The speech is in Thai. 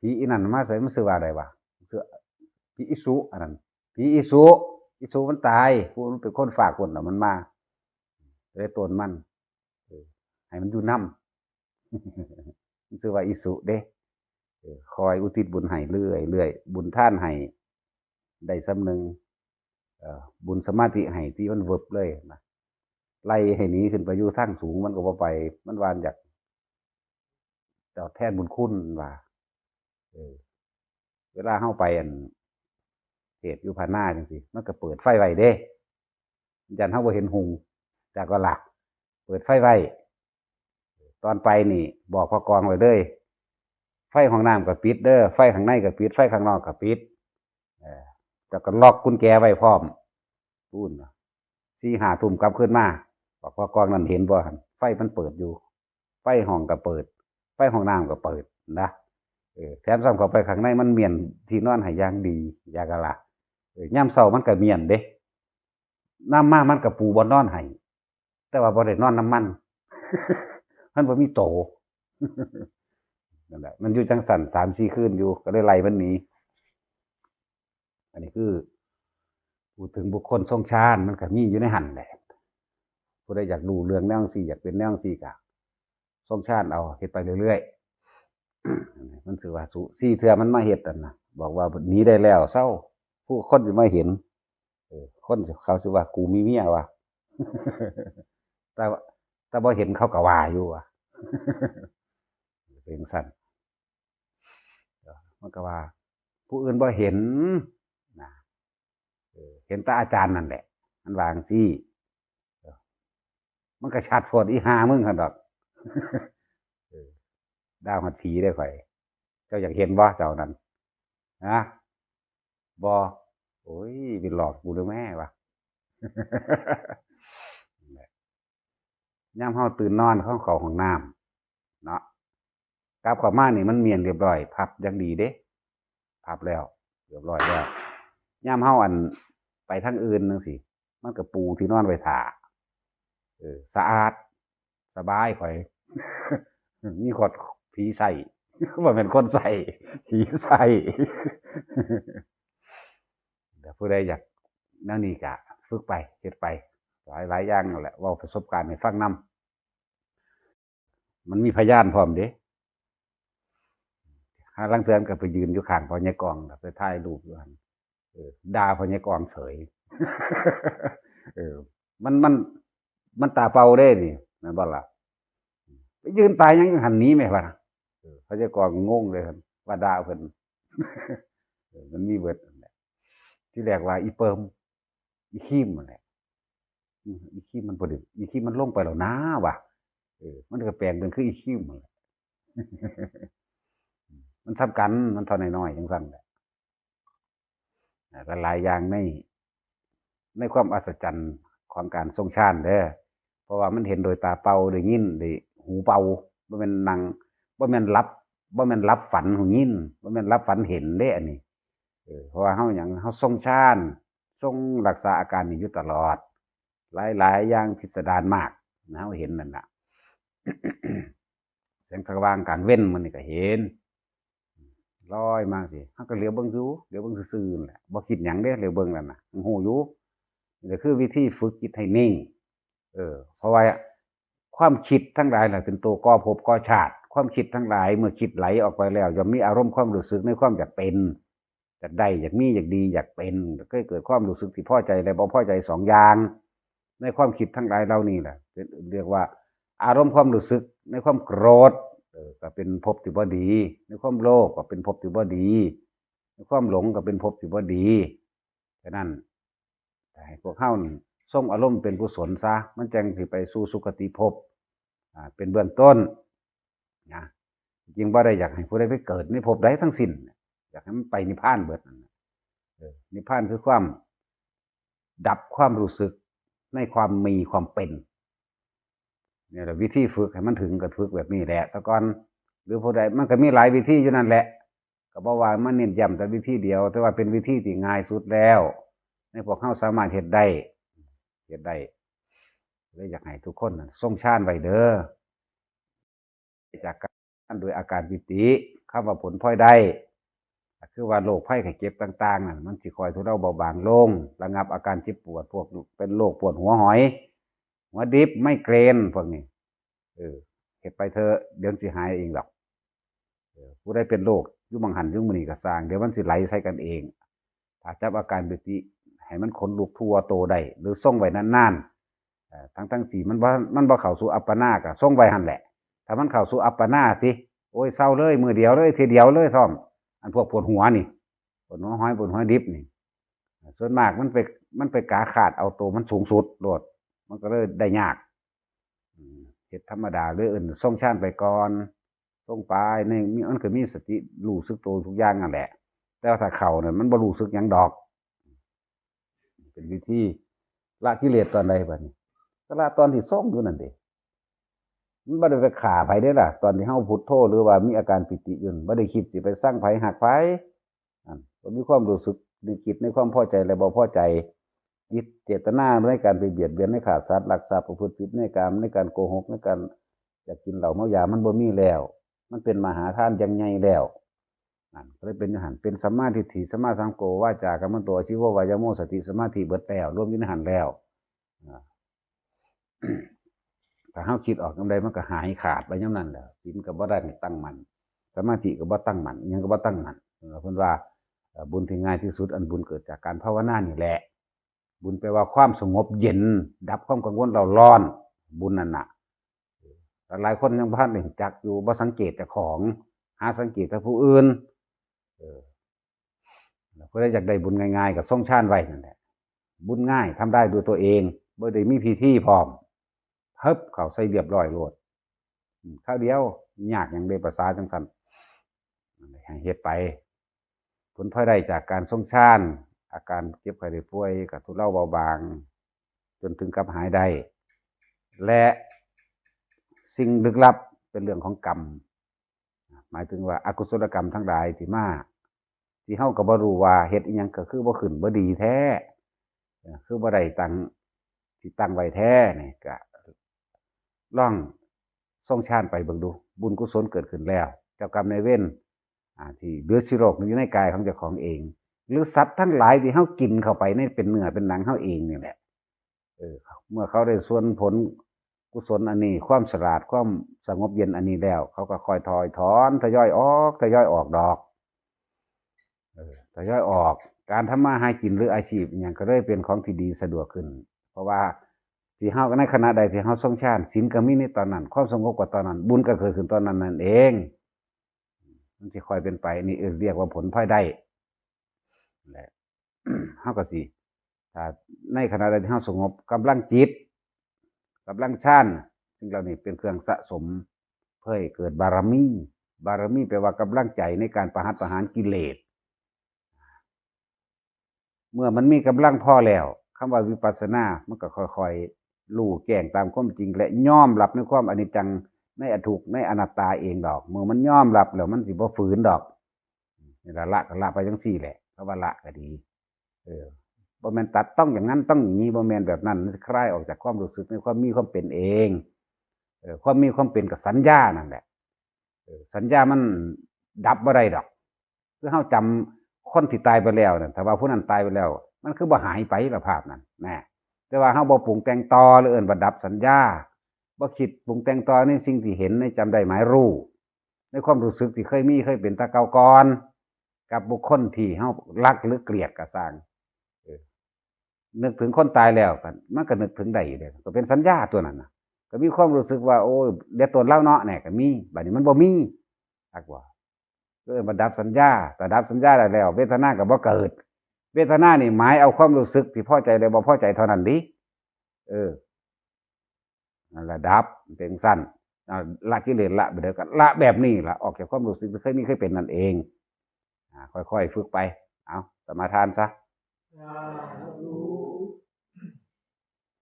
ผีอีนั่นมาใส่มันซื้อว่าอะไรวะเสือผีอิสุอันนั้นผีอิสุอิสุมันตายผู้มันเป็นคนฝากคนน่ะมันมาเลยตนมันให้มันอยู่น้ำมันซื้อว่าอิสุเด้อคอยอุทิศบุญให้เรื่อยเรื่อยบุญท่านให้ได้สำนึงเอ่อบุญสมาธิให้ที่มันเวิบเลยนะไล่ให้หนีขึ้นไปอยู่ทางสูงมันก็บ่ไป มันวานอยากตอบแทนบุญคุณว่า เวลาเข้าไปอันเหตุอยู่ผ่านหน้าจังสิมันก็เปิดไฟไว้เด้ยันเข้าบ่เห็นหุงจากก็หลัก เปิดไฟไว้ตอนไปนี่ บอกพอกองไว้เลยไฟของน้ำกับปิดเด้อไฟข้างในกับปิด ไฟข้างนอกกับปิดเออแล้วก็ล็อกกุญแจไว้พร้อมพูนสี่หาทุ่มกลับขึ้นมาบอกพอกองนั่นเห็นบ่หันไฟมันเปิดอยู่ ไฟห้องก็เปิด ไฟห้องน้ำก็เปิดนะ แถมซ้ำเข้าไปข้างในมันเมียนที่นอนห้อย่างดียากะละย่ำเสามันก็เมียนเด้น้ำมามันกับปูบนนอนให้แต่ว่าบ่ได้นอนน้ำมันมันบ่มีโตนั่นแหละมันอยู่จังสันสามสี่คืนอยู่ก็ได้ไล่มันหนีอันนี้คือพูดถึงบุคคลทรงชาติมันก็มีอยู่ในหันแหละผู้ใดอยากดูเรื่องแนวสี่อยากเป็นแนวสี่กะทรงชาติเอาเฮ็ดไปเรื่อยๆ มันสือว่าสุสี่เทือมันมาเห็ดอันนะบอกว่าหนีได้แล้วเศร้า ผู้คนจะมาเห็นคนเขาสิว่ากูมีเมียว่ะแต่ว่าแต่พอเห็นเขาก็ว่าอยู่ว่ะเป็นสั้นมันก็ว่า ผู้อื่นบ่เห็นนะเห็นตาอาจารย์นั่นแหละ มันวางซี่มันก็ชัดโพดอีหามึงกันดอก ดาวหัดผีได้ข่อย เจ้าอยากเห็นบ่เจ้านั้นนะบ่โอ้ยเป็นหลอกกูหรือแม่วะย่ำเฮาตื่นนอนเข้าเขาของน้ำเนาะกลับข้ามานี่มันเมียนเรียบร้อย พับยังดีเด้ พับแล้วเรียบร้อยแล้วย่ำเฮาอันไปทางอื่นนึงสิมันกับปูที่นอนไว้ถาเออ สะอาด สบายข่อย มีขด ผีใส่ว่าเป็นคนใส่ผีใส่แต่ผู้ใดอยากนั่นนี่กะฝึกไปเฮ็ดไป หลายหลายอย่างนั่นแหละว่าประสบการณ์ให้ฟังนำมันมีพยานพร้อมเด้หาลังเทือนก็ไปยืนอยู่ข้างพอใหญ่กองน่ะไปถ่ายรูปอยู่หันด่าพอใหญ่กองเฉยเออ มันมันมันตาเป่าเด้นี่นั่นบ่ล่ะไปยืนตายยังหันหนี้ไหมวะ เออพ่อใหญ่กองงงเลยครับว่าด่าเพิ่นมันมีเบิดนั่แหละที่แรกว่าอีเปิมอีขี้มนั่นแหละอืมอีขี้มันปรดิษฐ์อีขี้มันลงไปแล้วนะว่ะเออมันก็แปลงเป็นคืออีขี้มันแหละมันทำกันมันท่าน้อยๆจังสั้นแหละอ่าก็หลายอย่างในในความอัศจรรย์ของการทรงชาติเด้อเพราะว่ามันเห็นโดยตาเปล่าโดยยินโดยหูเป่าบ่แม่นนัง บ่แม่นรับบ่แม่นรับฝันหูยินบ่แม่นรับฝันเห็นเด้อันนี้เพราะว่าเฮาหยังเฮาทรงชาติทรงรักษาอาการนี้อยู่ตลอด หลายหลายๆอย่างพิสดารมากนะเราเห็นนั่นน่ะแสงสว่างกลางเว้นมันนี่ก็เห็นลอยมาสิเฮาก็เหลียวเบิ่งอยู่เหลียวเบิ่งซื่อๆแหละบ่คิดหยังเด้เหลียวเบิ่งนั่นน่ะมันฮู้อยู่นี่คือวิธีฝึกจิตให้นิ่ง เออ เพราะว่า ความคิดทั้งหลายน่ะเป็นตัวก่อภพก่อชาติ ความคิดทั้งหลายเมื่อคิดไหลออกไปแล้วย่อมมีอารมณ์ความรู้สึกในความอยากเป็นอยากได้อยากมีอยากดีอยากเป็นก็เกิดความรู้สึกที่พอใจและบ่พอใจสองอย่าง ในความคิดทั้งหลายเหล่านี้แหละเรียกว่า อารมณ์ความรู้สึกในความโกรธก็เป็นภพที่บ่ดี ในความโลภก็เป็นภพที่บ่ดี ในความหลงก็เป็นภพที่บ่ดีฉะนั้นให้พวกเฮานี่ ส่งอารมณ์เป็นกุศลซะมันจังสิไปสู่สุคติภพอ่าเป็นเบื้องต้นนะจริงๆบ่ได้อยากให้ผู้ใดไปเกิดในภพใดทั้งสิ้น อยากให้มันไปนิพพานเบิดนิพพานคือความ ดับความรู้สึกในความมีความเป็นเนี่ยวิธีฝึกให้มันถึงกับฝึกแบบนี้แหละสะก่อนหรือผู้ใดมันก็มีหลายวิธีอยู่นั่นแหละก็บอกว่ามันเน้นย้ำแต่วิธีเดียว แต่ว่าเป็นวิธีที่ง่ายสุดแล้ว ในพวกเขาสามารถเฮ็ดได้ เฮ็ดได้เลยอยากให้ทุกคนน่ะทรงชาติไว้เด้อจากการโดยอาการปิติคำว่าผลพลอยได้คือว่าโรคภัยไข้เจ็บต่างๆนั่นมันสิคอยทุเลาเบาบางลงระงับอาการเจ็บปวดพวกเป็นโรคปวดหัวหอย หัวดิบไม่เกรนพวกนี้เออเก็บไปเถอเดี๋ยวสิหายเองหรอกผู้ได้เป็นโรคยุ่งมังหันยุ่งมอนีก็สร้างเดี๋ยวมันสิไหลใส่กันเองถ้าจับอาการแบบนี้ ให้มันขนลุกทัวโตได้หรือส่งไว้นานๆทั้งทั้งๆที่มันว่ามันบ่เข้าสู่อัปปนาก็ส่งไว้หันแหละ ถ้ามันเข้าสู่อัปปนาสิโอ้ยเศร้าเลยมือเดียวเลยทีเดียวเลยซ่อม อันพวกปวดหัวนี่ปวดหัวห้อยปวดหัวดิบนี่ ส่วนมากมันไปมันไปกาขาดเอาตัวมันสูงสุดโดด มันก็เลยได้ยากเฮ็ดธรรมดาเลยอื่นส่งชานไปก่อนส่งไปนมีมันก็มีสติรู้สึกตัวทุกอย่างนั่นแหละแต่ว่าถ้าเข่าเนี่ยมันบ่รู้สึกยังดอก เป็นวิธีละกิเลสตอนใดบัดนี้ก็ละตอนที่ส่งอยู่นั่นเด้มันบ่ได้ไปขาไผเด้ล่ะ ตอนที่เฮาพุทโธหรือว่ามีอาการปิติอยู่นั่นบ่ได้คิดสิไปสร้างไผหักไผอันบ่มีความรู้สึกในจิตในความพอใจและบ่พอใจจิตเจตนาในการไปเบียดเบียนในขาดสัตว์ลักทรัพย์ประพฤติผิดในการในการโกหกในการอยากกินเหล้าเมายามันบ่มีแล้ว มันเป็นมหาทานยังไงแล้ว นั่นก็เลยเป็นอรหันเป็นสัมมาทิฏฐิสัมมาสังโกว่าจากรรมตัวชีววายโมสติสัมมาธิเบิดแล้วรวมอยินหันแล้วอ่าถ้าเฮาคิดออกจังใดมันก็หายขาดไปย่ำนั้นแหละศีลก็บ่ได้ตั้งมันสมาธิก็บ่ตั้งมันยังก็บ่ตั้งมันเออเพิ่นว่าบุญที่ง่ายที่สุดอันบุญเกิดจากการภาวนานี่แหละ บุญแปลว่าความสงบเย็น ดับความกังวลเราร้อน บุญนั่นน่ะแต่หลายคนยังบ่ทันได้รู้จักอยู่บ่สังเกตจ้าของ หาสังเกตแต่ผู้อื่น เออเพื่ออยากได้บุญง่ายๆกับส่งชาติไว้นั่นแหละบุญง่ายทำได้ด้วยตัวเองบ่ได้มีพิธีพร้อมเฮิบเขาใส่เรียบร้อยโลดข้าวเดียวยากอย่างเดภาษาจังสันนั่นแหละให้เฮ็ดไป ผลพลอยได้จากการส่งชาติอาการเจ็บไข้ได้ป่วยกับทุเลาเบาบาง จนถึงกับหายได้ และสิ่งลึกลับเป็นเรื่องของกรรม หมายถึงว่าอากุศลกรรมทั้งหลายที่มา ที่เฮาก็บ่รู้ว่าเฮ็ดอีหยังก็คือบ่ขึ้นบ่ดีแท้คือบ่ได้ตังที่ตั้งไว้แท้นี่ก็ล่องส่งชาญไปเบิ่งดู บุญกุศลเกิดขึ้นแล้ว เจ้ากรรมนายเวรอ่าที่เหลือสิโรคอยู่ในกายของเจ้าของเอง หรือสัตว์ทั้งหลายที่เฮากินเข้าไปในเป็นเนื้อเป็นหนังเฮาเองนี่แหละเออเมื่อเขาได้ส่วนผลกุศลอันนี้ ความฉลาดความสงบเย็นอันนี้แล้ว เขาก็คอยถอยถอนทยอยออกทยอยออกดอก ยอยออก การทำมาหากินหรืออาชีพอย่างก็เลยเป็นของที่ดีสะดวกขึ้น เพราะว่าที่เฮาในขณะใดที่เฮาทรงชาติศีลก็มีในตอนนั้น ความสงบกว่าตอนนั้น บุญก็เกิดขึ้นตอนนั้นนั่นเอง มันจะคอยเป็นไป นี่เรียกว่าผลพลอยได้แหละเฮาก็สิถ้าในขณะใดที่เฮาสงบกำลังจิตกำลังฌานซึ่งเรานี่เป็นเครื่องสะสม เพื่อเกิดบารมี บารมีแปลว่ากำลังใจในการประหัตประหารกิเลส เมื่อมันมีกำลังพอแล้วคำว่าวิปัสสนา มันก็ค่อยๆรู้แก้งตามความจริง และย่อมรับในความอนิจจังในอทุกในอนัตตาเองดอก เมื่อมันย่อมรับแล้วมันสิบ่ฝืนดอกนี่ละละก็ละไปจังซี่แหละคำว่าละก็ดี เออบ่แมนตัดต้องอย่างนั้นต้องอย่างนี้บ่แมนแบบนั้นมันคลายออกจากความรู้สึกในความมีความเป็นเองเออความมีความเป็นกับสัญญานั่นแหละสัญญามันดับบ่ได้ดอกคือเฮาจำ คนที่ตายไปแล้วเนั่นถ้าว่าผู้นั้นตายไปแล้ว มันคือบ่หายไปละภาพนั้นแน่แต่ว่าเฮาบ่ปรุงแต่งต่อหรือเอิ้นว่ดับสัญญาบ่คิดปรุงแต่งต่อในสิ่งที่เห็นในจำได้หมายรู้ ในความรู้สึกที่เคยมีเคยเป็นตะเก่าก่อนกับบุคคลที่เฮารักหรือเกลียดก็สร้างนึกถึงคนตายแล้วกันมันก็นึกถึงได้อยู่เด้อก็เป็นสัญญาตัวนั้นนะก็มีความรู้สึกว่า โอ้ยเดี๋ยวตัวเล่าเนาะเนี่ยก็มีบัดนี้มันบ่มีอักว่า ก็เลยมาดับสัญญาแต่ดับสัญญาได้แล้ว เวทนาก็บ่เกิด เวทนานี่หมายเอาความรู้สึกที่พอใจหรือบ่พอใจเท่านั้นดิเออนั่นละดับเป็นสั้นละกิเลสละแบบเดียวกันละแบบนี้ละออกจากความรู้สึกที่เคยมีเคยเป็นนั่นเองอค่อยๆฝึกไป เอาสมาทานซะ